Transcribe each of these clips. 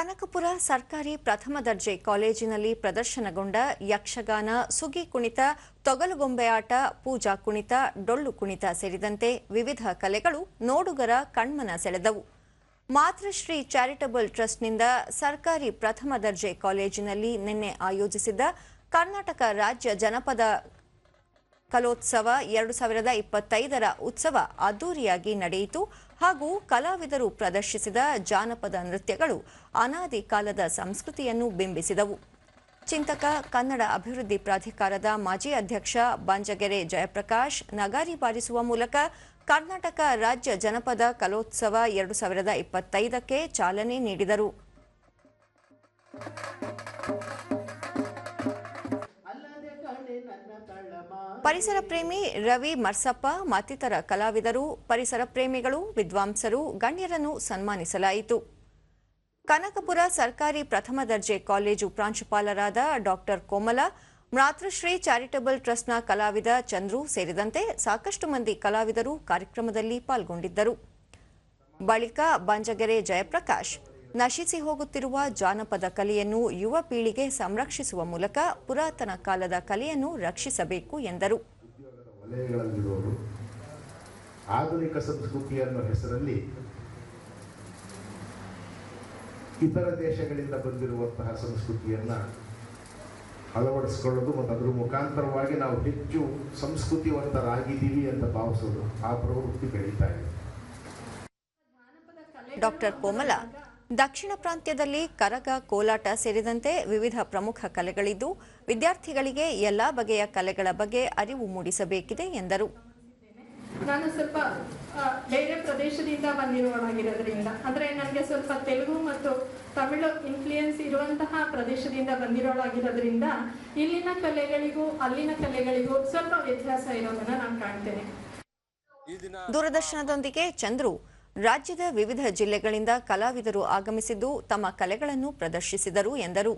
ಕನಕಪುರ ಸರ್ಕಾರಿ ಪ್ರಥಮ ದರ್ಜೆ ಕಾಲೇಜಿನಲ್ಲಿ ಪ್ರದರ್ಶನಗೊಂಡ ಯಕ್ಷಗಾನ, ಸುಗಿ ಕುಣಿತ ತೊಗಲುಗೊಂಬೆಯಾಟ ಪೂಜಾ ಕುಣಿತ, ಡೊಳ್ಳು ಕುಣಿತ ಸೇರಿದಂತೆ ವಿವಿಧ ಕಲೆಗಳು ನೋಡುಗರ ಕಣ್ಮನ ಸೆಳೆದವು. ಮಾತೃಶ್ರೀ ಚಾರಿಟಬಲ್ ಟ್ರಸ್ಟ್ನಿಂದ ಸರ್ಕಾರಿ ಪ್ರಥಮ ದರ್ಜೆ ಕಾಲೇಜಿನಲ್ಲಿ ನಿನ್ನೆ ಆಯೋಜಿಸಿದ್ದ ಕರ್ನಾಟಕ ರಾಜ್ಯ ಜನಪದ ಕಲೋತ್ಸವ ಎರಡು ಸಾವಿರದ ಇಪ್ಪತ್ತೈದರ ಉತ್ಸವ ಅದ್ದೂರಿಯಾಗಿ ನಡೆಯಿತು. ಹಾಗೂ ಕಲಾವಿದರು ಪ್ರದರ್ಶಿಸಿದ ಜಾನಪದ ನೃತ್ಯಗಳು ಅನಾದಿ ಕಾಲದ ಸಂಸ್ಕೃತಿಯನ್ನು ಬಿಂಬಿಸಿದವು. ಚಿಂತಕ, ಕನ್ನಡ ಅಭಿವೃದ್ಧಿ ಪ್ರಾಧಿಕಾರದ ಮಾಜಿ ಅಧ್ಯಕ್ಷ ಬಂಜಗೆರೆ ಜಯಪ್ರಕಾಶ್, ನಗಾರಿ ಬಾರಿಸುವ ಮೂಲಕ ಕರ್ನಾಟಕ ರಾಜ್ಯ ಜನಪದ ಕಲೋತ್ಸವ ಎರಡು ಸಾವಿರದ ಇಪ್ಪತ್ತೈದಕ್ಕೆ ಚಾಲನೆ ನೀಡಿದರು. ಪರಿಸರ ಪ್ರೇಮಿ ರವಿ ಮರ್ಸಪ್ಪ, ಮತ್ತಿತರ ಕಲಾವಿದರು, ಪರಿಸರ ಪ್ರೇಮಿಗಳು, ವಿದ್ವಾಂಸರು, ಗಣ್ಯರನ್ನು ಸನ್ಮಾನಿಸಲಾಯಿತು. ಕನಕಪುರ ಸರ್ಕಾರಿ ಪ್ರಥಮ ದರ್ಜೆ ಕಾಲೇಜು ಪ್ರಾಂಶುಪಾಲರಾದ ಡಾಕ್ಟರ್ ಕೋಮಲ, ಮಾತೃಶ್ರೀ ಚಾರಿಟಬಲ್ ಟ್ರಸ್ಟ್ನ ಕಲಾವಿದ ಚಂದ್ರು ಸೇರಿದಂತೆ ಸಾಕಷ್ಟು ಮಂದಿ ಕಲಾವಿದರು ಕಾರ್ಯಕ್ರಮದಲ್ಲಿ ಪಾಲ್ಗೊಂಡಿದ್ದರು. ಬಳಿಕ ಬಂಜಗೆರೆ ಜಯಪ್ರಕಾಶ್ ನಶಿಸಿ ಹೋಗುತ್ತಿರುವ ಜಾನಪದ ಕಲೆಯನ್ನು ಯುವ ಪೀಳಿಗೆ ಸಂರಕ್ಷಿಸುವ ಮೂಲಕ ಪುರಾತನ ಕಾಲದ ಕಲೆಯನ್ನು ರಕ್ಷಿಸಬೇಕು ಎಂದರು. ಆಧುನಿಕ ಸಂಸ್ಕೃತಿ ಅನ್ನೋ ಹೆಸರಲ್ಲಿ ಇತರ ದೇಶಗಳಿಂದ ಬಂದಿರುವಂತಹ ಸಂಸ್ಕೃತಿಯನ್ನ ಅಳವಡಿಸ್ಕೊಳ್ಳೋದು ಮತ್ತು ಅದರ ಮುಖಾಂತರವಾಗಿ ನಾವು ಹೆಚ್ಚು ಸಂಸ್ಕೃತಿವಂತರಾಗಿದ್ದೀವಿ ಅಂತ ಭಾವಿಸೋದು ಆ ಪ್ರವೃತ್ತಿ ಬೆಳೀತಾ ಇದೆ. ಡಾಕ್ಟರ್ ಕೋಮಲ ದಕ್ಷಿಣ ಪ್ರಾಂತ್ಯದಲ್ಲಿ ಕರಗ ಕೋಲಾಟ ಸೇರಿದಂತೆ ವಿವಿಧ ಪ್ರಮುಖ ಕಲೆಗಳಿದ್ದು ವಿದ್ಯಾರ್ಥಿಗಳಿಗೆ ಎಲ್ಲ ಬಗೆಯ ಕಲೆಗಳ ಬಗ್ಗೆ ಅರಿವು ಮೂಡಿಸಬೇಕಿದೆ ಎಂದರು. ನಾನು ಸ್ವಲ್ಪ ಬೇರೆ ಪ್ರದೇಶದಿಂದ ಬಂದಿರೋಳಾಗಿರೋದ್ರಿಂದ ಅಂದ್ರೆ ನನಗೆ ಸ್ವಲ್ಪ ತೆಲುಗು ಮತ್ತು ತಮಿಳು ಇನ್ಫ್ಲೂಯೆನ್ಸ್ ಇರುವಂತಹ ಪ್ರದೇಶದಿಂದ ಬಂದಿರೋಳಾಗಿರೋದ್ರಿಂದ ಇಲ್ಲಿನ ಕಲೆಗಳಿಗೂ ಅಲ್ಲಿನ ಕಲೆಗಳಿಗೂ ಸ್ವಲ್ಪ ವ್ಯತ್ಯಾಸ ಇರೋದನ್ನ ನಾನು ಕಾಣ್ತೇನೆ. ದೂರದರ್ಶನದೊಂದಿಗೆ ಚಂದ್ರು. ರಾಜ್ಯದ ವಿವಿಧ ಜಿಲ್ಲೆಗಳಿಂದ ಕಲಾವಿದರು ಆಗಮಿಸಿದ್ದು ತಮ್ಮ ಕಲೆಗಳನ್ನು ಪ್ರದರ್ಶಿಸಿದರು ಎಂದರು.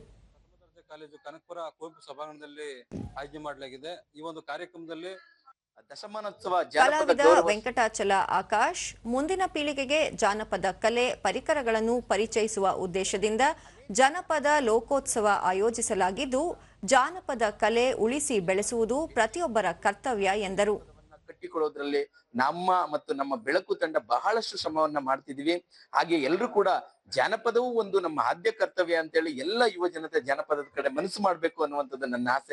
ಕಾಲೇಜು ಕನಕಪುರ ಕುವೆಂಪು ಸಭಾಂಗಣದಲ್ಲಿ ಆಯೋಜನೆ ಮಾಡಲಾಗಿದೆ. ಈ ಒಂದು ಕಾರ್ಯಕ್ರಮದಲ್ಲಿ ದಶಮಾನೋತ್ಸವ ಕಲಾವಿದ ವೆಂಕಟಾಚಲ ಆಕಾಶ್ ಮುಂದಿನ ಪೀಳಿಗೆಗೆ ಜಾನಪದ ಕಲೆ ಪರಿಕರಗಳನ್ನು ಪರಿಚಯಿಸುವ ಉದ್ದೇಶದಿಂದ ಜನಪದ ಲೋಕೋತ್ಸವ ಆಯೋಜಿಸಲಾಗಿದ್ದು ಜಾನಪದ ಕಲೆ ಉಳಿಸಿ ಬೆಳೆಸುವುದು ಪ್ರತಿಯೊಬ್ಬರ ಕರ್ತವ್ಯ ಎಂದರು. ಕಟ್ಟಿಕೊಳ್ಳೋದ್ರಲ್ಲಿ ನಮ್ಮ ಮತ್ತು ನಮ್ಮ ಬೆಳಕು ತಂಡ ಬಹಳಷ್ಟು ಶ್ರಮವನ್ನ ಮಾಡ್ತಿದೀವಿ. ಹಾಗೆ ಎಲ್ಲರೂ ಕೂಡ ಜಾನಪದವೂ ಒಂದು ನಮ್ಮ ಆದ್ಯ ಕರ್ತವ್ಯ ಅಂತೇಳಿ ಎಲ್ಲ ಯುವ ಜನತೆ ಜಾನಪದದ ಕಡೆ ಮನಸ್ಸು ಮಾಡ್ಬೇಕು ಅನ್ನುವಂಥದ್ದು ನನ್ನ ಆಸೆ.